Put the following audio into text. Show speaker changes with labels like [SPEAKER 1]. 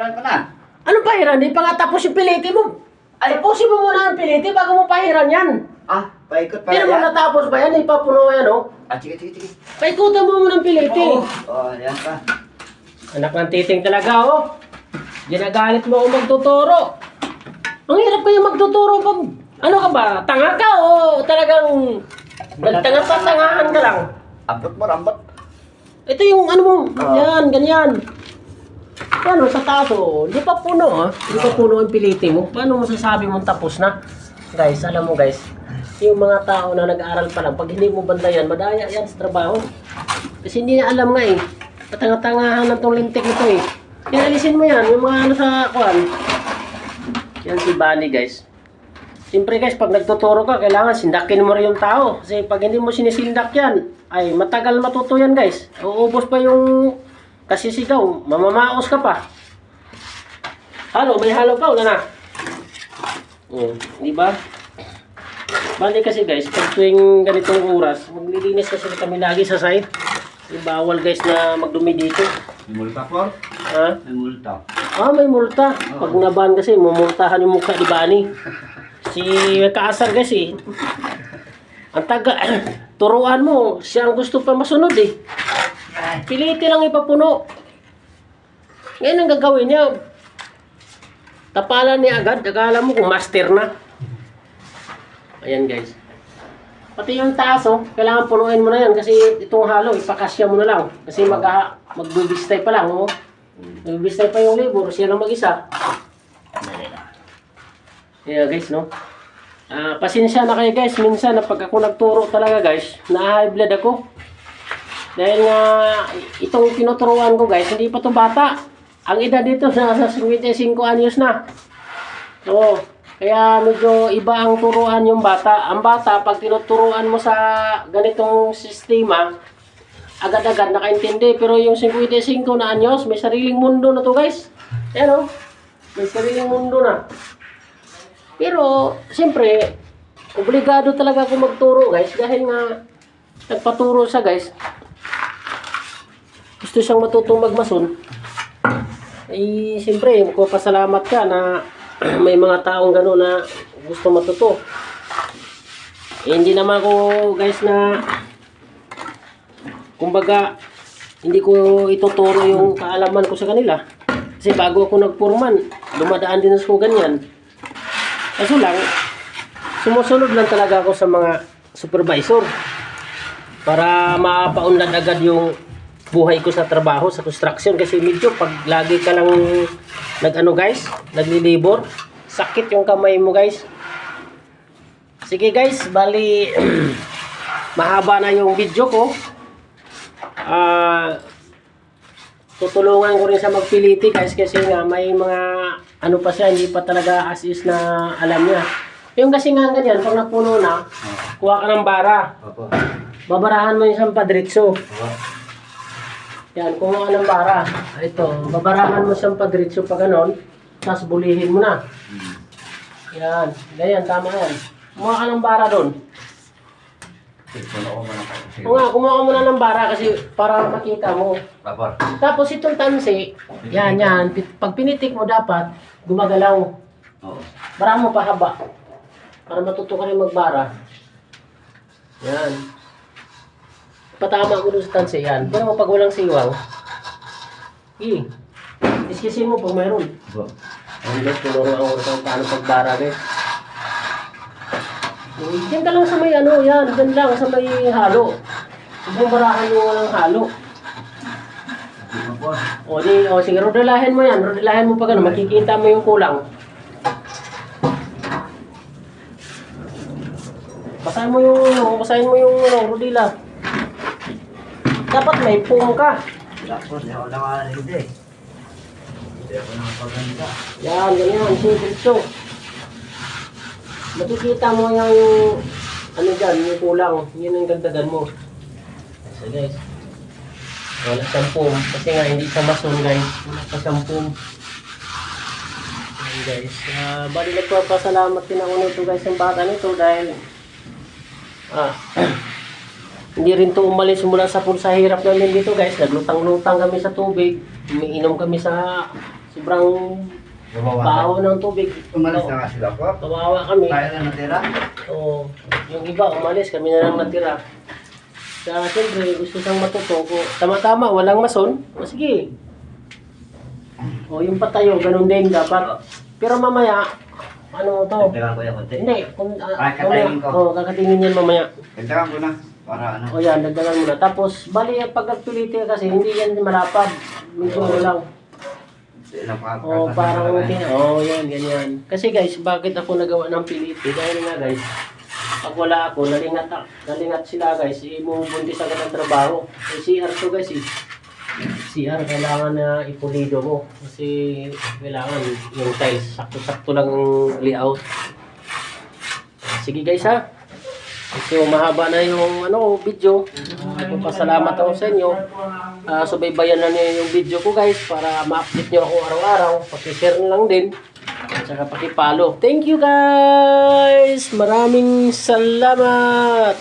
[SPEAKER 1] pahiran ko na.
[SPEAKER 2] Anong pahiran? Di pa nga tapos yung piliti mo. Ay, tapusin mo muna ang piliti bago mo pahiran yan.
[SPEAKER 1] Ah, paikot pa
[SPEAKER 2] Hindi mo natapos ba yan? Ipapuno yan, oh.
[SPEAKER 1] Ah, sige, sige, sige.
[SPEAKER 2] Paikutan mo muna ang piliti.
[SPEAKER 1] Oo. Oh, yan pa.
[SPEAKER 2] Anak ng titing talaga, oh. Ginagalit mo ako magtuturo. Ang hirap kayo magtuturo pag... Ano ka ba? Tanga ka o talagang... Tanga pa, tangahan ka lang.
[SPEAKER 1] Ambot mo, ambot.
[SPEAKER 2] Ito yung ano mo,
[SPEAKER 1] Oo.
[SPEAKER 2] yan, ganyan. Paano sa taas oh, di pa puno ah. Di pa puno ang piliti mo. Paano masasabi mong tapos na? Guys, alam mo guys, yung mga tao na nag-aaral pa lang, pag hindi mo bandayan, madaya yan sa trabaho. Kasi hindi niya alam nga eh. Patanga-tangahan ng tong lintik nito eh. Yan, alisin mo yan, yung mga ano sa kuan. Yan si Bunny guys. Siyempre guys, pag nagtuturo ka, kailangan sindakin mo rin yung tao. Kasi pag hindi mo sinisindak yan, ay matagal matuto yan guys. Uubos pa yung kasisigaw, mamamaos ka pa. Halo, may halo pa, wala na. Oh, di ba? Bali kasi guys, pag tuwing ganitong oras, maglilinis kasi kami lagi sa site. Di bawal guys na magdumi dito.
[SPEAKER 1] May multa po?
[SPEAKER 2] Ha?
[SPEAKER 1] May multa.
[SPEAKER 2] Ah, may multa. Pag naban kasi, mumultahan yung mukha ni Bani. Si Kaasar kasi, ang taga, turuan mo, siya ang gusto pa masunod eh. Piliti lang ipapuno. Ngayon ang gagawin niya, tapalan niya agad, akala mo kung master na. Ayan guys. Pati yung taas oh, kailangan punuin mo na yan kasi itong halo, ipakasya mo na lang. Kasi mag magbibistay pa lang, oh. Magbibistay pa yung labor, siya lang mag-isa. Yeah guys, no? Ah, pasensya na kayo guys, minsan na pag ako nagturo talaga guys, na-high blood ako. Dahil nga, itong tinuturuan ko guys, hindi pa to bata. Ang edad dito, nasa 55 anyos na. Oo. Kaya medyo iba ang turuan yung bata. Ang bata, pag tinuturuan mo sa ganitong sistema, agad-agad nakaintindi. Pero yung 55 na anyos, may sariling mundo na to guys. Ayan o. May sariling mundo na. Pero, siyempre, obligado talaga ako magturo guys. Dahil nga, nagpaturo siya guys. Gusto siyang matutong magmason. Eh, siyempre, magpapasalamat ka na may mga taong gano'n na gusto matuto. Eh, hindi naman ako, guys, na kumbaga, hindi ko ituturo yung kaalaman ko sa kanila. Kasi bago ako nagpurman, dumadaan din ako ganyan. Kaso lang, sumusunod lang talaga ako sa mga supervisor para mapaunlad agad yung buhay ko sa trabaho, sa construction. Kasi medyo pag lagi ka lang nag-ano guys, nagli-labor, sakit yung kamay mo guys. Sige guys, bali mahaba na yung video ko. Ah, tutulungan ko rin sa magpiliti guys kasi nga may mga ano pa siya, hindi pa talaga as is na alam niya. Yung kasi nga ganyan, pag napuno na, kuha ka ng bara. Babarahan mo yung isang padritso. Yan, kumuha ng bara. Ito, babarahan mo siyang padritso pa ganon, tapos bulihin mo na. Yan, ganyan, tama yan. Kumuha ka ng bara doon. O nga, kumuha ka muna ng bara kasi para makita mo. Tapos itong tansi, yan, yan. Pi- Pag pinitik mo dapat, gumagalaw.
[SPEAKER 1] Oo.
[SPEAKER 2] Bara mo pa haba. Para matuto ka rin magbara. Yan. Patama ko dun sa tansi, yan. Pero pag walang siwang, eh, iskisin mo pag mayroon.
[SPEAKER 1] Opo.
[SPEAKER 2] Ang guys, tunuruan ko kung paano pagbara. Eh, Diyan ka lang sa may ano, yan. Diyan lang sa may halo. Barahan yung walang halo. O di, o sige, rodelahin mo yan. Rodelahin mo pag ano, makikita mo yung kulang. Basahin mo yung, basahin mo yung, ano, rodila. Dapat may pum ka.
[SPEAKER 1] Tapos, hindi ako naman hindi. Hindi ako nakapaganda.
[SPEAKER 2] Yan, ganyan, simple to. Makikita mo yung, ano dyan, yung kulang. Yun ang dagdagan mo. So guys, wala siyang pum. Kasi nga, hindi siya mason guys. Wala pa siyang pum. Ayan guys. Uh, bali nagpapasalamat din ako nito guys yung bata nito dahil ah, hindi rin to umalis mula sa sa hirap namin dito guys. Naglutang-lutang kami sa tubig. Umiinom kami sa Sobrang
[SPEAKER 1] Gumawa
[SPEAKER 2] baho ng tubig.
[SPEAKER 1] Umalis na nga sila po.
[SPEAKER 2] Kawawa kami.
[SPEAKER 1] Tayo na natira.
[SPEAKER 2] Oo. yung iba umalis, kami na lang natira. Kaya siyempre, gusto siyang matuto. Tama-tama, walang mason, o sige. O yung patayo, ganun din dapat. Pero mamaya, ano to?
[SPEAKER 1] Dagdagan ko yung konti.
[SPEAKER 2] Hindi, kung, uh,
[SPEAKER 1] Ay, kakainin ko.
[SPEAKER 2] Oo, kakatingin yan mamaya.
[SPEAKER 1] Dagdagan ko na. Para ano.
[SPEAKER 2] O yan, dagdagan mo na. Tapos, bali, pag nagpiliti ka kasi, hindi yan malapad. Medyo ano lang. O,
[SPEAKER 1] pa-
[SPEAKER 2] parang,
[SPEAKER 1] pa-
[SPEAKER 2] tin- oh, yan, ganyan. Kasi guys, bakit ako nagawa ng piliti? Dahil nga guys, pag wala ako, nalingat, nalingat sila guys, imubuntis agad ang trabaho. Eh, CR to guys eh. CR, kailangan na ipulido mo. Kasi kailangan yung tiles, sakto-sakto lang layout. Sige guys ha. So mahaba na yung ano video. Uh, pasalamat ako sa inyo. Ah, subaybayan na niyo yung video ko guys para ma-update niyo ako araw-araw. Paki-share lang din. At saka paki-follow. Thank you guys! Maraming salamat!